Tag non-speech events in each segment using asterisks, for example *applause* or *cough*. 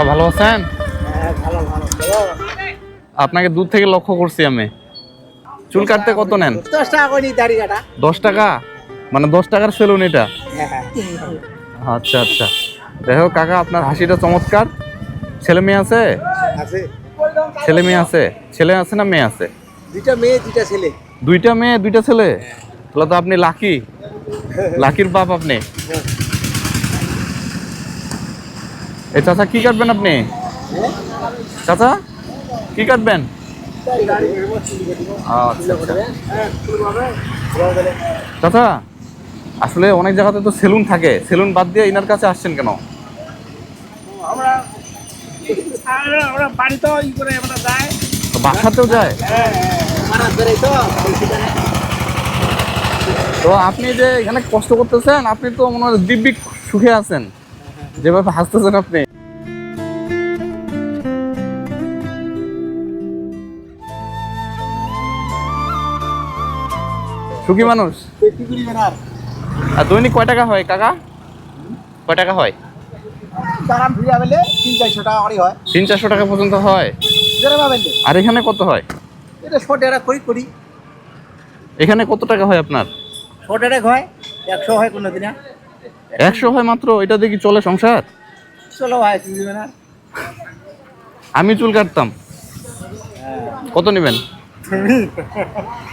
কাকা ভালো আছেন? হ্যাঁ আপনাকে দূর থেকে লক্ষ্য করছি আমি। চুল কাটতে কত নেন? দশ টাকা দশ মানে দশ টাকার সেলুন এটা? হ্যাঁ আচ্ছা আচ্ছা। দেখো কাকা আপনার হাসিটা চমৎকার। ছেলে মেয়ে আছে? আছে। ছেলে মেয়ে আছে? ছেলে আছে না মেয়ে আছে? দুইটা মেয়ে দুইটা ছেলে। দুইটা মেয়ে দুইটা ছেলে? তাহলে তো আপনি লাকি। *laughs* লাকির বাপ আপনি। এই চাচা কি কাটবেন আপনি? চাচা কি কাটবেন? আচ্ছা আচ্ছা। চাচা আসলে অনেক জায়গাতে তো সেলুন থাকে। সেলুন বাদ দিয়ে ইনার কাছে আসছেন কেন? বাসাতেও যায়? মারা ধরে তো তো আপনি যে এখানে কষ্ট করতেছেন আপনি তো মনে হয় দিব্যি সুখে আছেন। যেভাবে হাসতেছেন আপনি। সুখী মানুষ? আর দৈনিক কয় টাকা হয় কাকা? কয় টাকা হয়? দাঁড়ান ফিরে আবেলে তিন চারশো টাকা করে হয়। তিন চারশো টাকা পর্যন্ত হয়? আর এখানে কত হয়? এটা ছ টাকা করি করি। এখানে কত টাকা হয় আপনার? ছ টাকা হয় একশো হয় কোনো দিনে একশো হয় মাত্র? এটা দেখি চলে সংসার? চলো ভাই আমি চুল কাটতাম। কত নেবেন?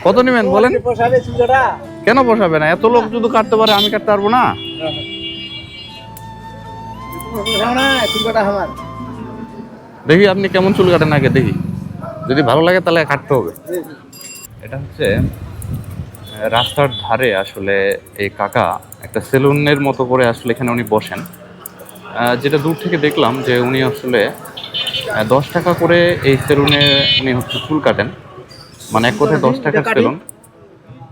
কত নেবেন বলেন? কেন বসাবে না? এত লোক যদি কাটতে পারে আমি কাটতে পারব না? দেখি আপনি কেমন চুল কাটেন আগে দেখি। যদি ভালো লাগে তাহলে কাটতে হবে। এটা হচ্ছে রাস্তার ধারে আসলে এই কাকা একটা সেলুনের মতো করে আসলে এখানে উনি বসেন। যেটা দূর থেকে দেখলাম যে উনি আসলে দশ টাকা করে এই সেলুনে উনি হচ্ছে চুল কাটেন। মানে এক কথায় দশ টাকার সেলুন।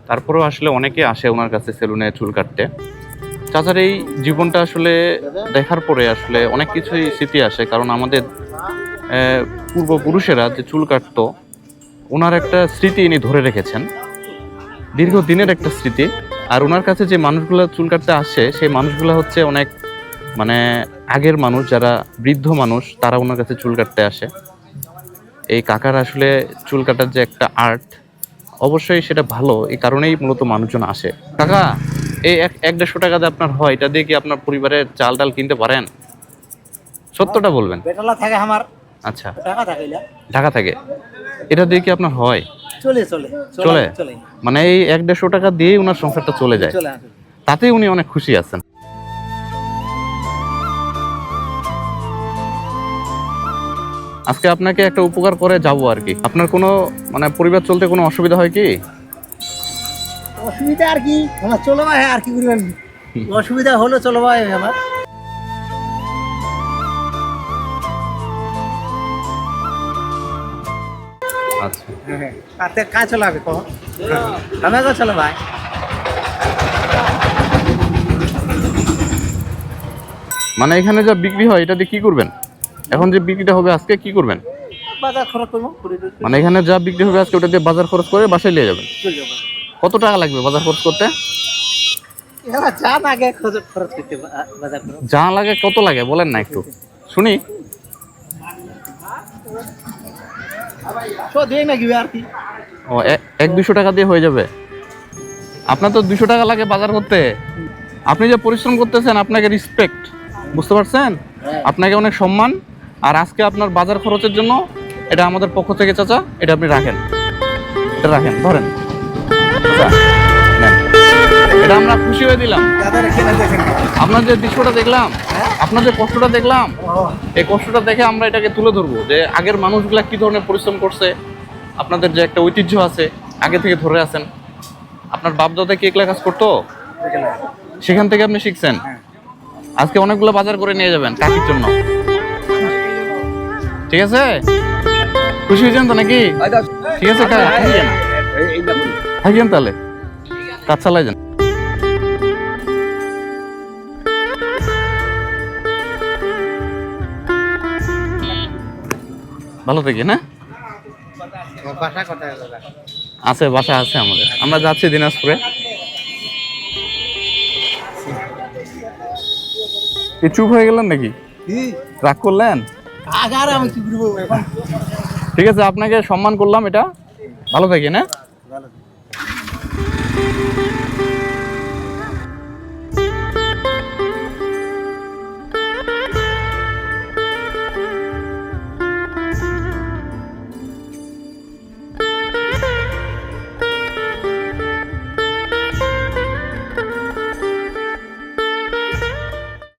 তারপরেও আসলে অনেকে আসে ওনার কাছে সেলুনে চুল কাটতে। চাচার এই জীবনটা আসলে দেখার পরে আসলে অনেক কিছুই স্মৃতি আসে কারণ আমাদের পূর্বপুরুষেরা যে চুল কাটতো ওনার একটা স্মৃতি ইনি ধরে রেখেছেন। দীর্ঘদিনের একটা স্মৃতি আর ওনার কাছে যে মানুষগুলো চুল কাটতে আসে সেই মানুষগুলো হচ্ছে অনেক মানে আগের মানুষ যারা বৃদ্ধ মানুষ তারা ওনার কাছে চুল কাটতে আসে। এই কাকার আসলে চুল কাটার যে একটা আর্ট অবশ্যই সেটা ভালো এই কারণেই মূলত মানুষজন আসে। কাকা এই এক এক দেড়শো টাকা দিয়ে আপনার হয় এটা দিয়ে কি আপনার পরিবারের চাল ডাল কিনতে পারেন? সত্যটা বলবেন। থাকে আমার। আচ্ছা। ঢাকা থাকে ঢাকা থেকে। এটা দিয়ে কি আপনার হয়? চলে চলে চলে? চলে? মানে এই এক দেড়শো টাকা দিয়েই ওনার সংসারটা চলে যায়। চলে আসে। তাতেই উনি অনেক খুশি আছেন। আজকে আপনাকে একটা উপকার করে যাব আর কি। আপনার কোনো মানে পরিবার চলতে কোনো অসুবিধা হয় কি? অসুবিধা আর কি আমার চলো ভাই আর কি করবেন *laughs* অসুবিধা হলো চলো ভাই আমার। আচ্ছা। ভাই মানে এখানে যা বিক্রি হয় এটা দিয়ে কি করবেন? এখন যে বিক্রিটা হবে আজকে কি করবেন? বাজার খরচ করব। মানে এখানে যা বিক্রি হবে আজকে ওটা দিয়ে বাজার খরচ করে বাসায় নিয়ে যাবেন। কত টাকা লাগবে বাজার খরচ করতে? যা লাগে কত লাগে বলেন না একটু। শুনি। ও এক দুশো টাকা দিয়ে হয়ে যাবে। আপনার তো দুশো টাকা লাগে বাজার করতে। আপনি যে পরিশ্রম করতেছেন আপনাকে রিসপেক্ট বুঝতে পারছেন? আপনাকে অনেক সম্মান। আর আজকে আপনার বাজার খরচের জন্য এটা আমাদের পক্ষ থেকে চাচা এটা আপনি রাখেন। এটা রাখেন ধরেন। এটা আমরা খুশি হয়ে দিলাম। আপনার যে দৃশ্যটা দেখলাম? আপনার যে কষ্টটা দেখলাম? এই কষ্টটা দেখে আমরা এটাকে তুলে ধরবো যে আগের মানুষগুলা কি ধরনের পরিশ্রম করছে আপনাদের যে একটা ঐতিহ্য আছে আগে থেকে ধরে আছেন। আপনার বাপ দাদা কি একলা কাজ করতো? সেখান থেকে আপনি শিখছেন। আজকে অনেকগুলো বাজার করে নিয়ে যাবেন কাকির জন্য। ঠিক আছে? খুশি হয়েছেন তো নাকি? ঠিক আছে থাকিয়েন থাকিয়েন তাহলে। কাজ চালাই যান। ভালো থেকে না? আছে বাসা আছে আমাদের। আমরা যাচ্ছি দিনাজপুরে। কি চুপ হয়ে গেলেন নাকি? রাগ করলেন? ঠিক আছে আপনাকে সম্মান করলাম এটা। ভালো থাকেন হ্যাঁ ভালো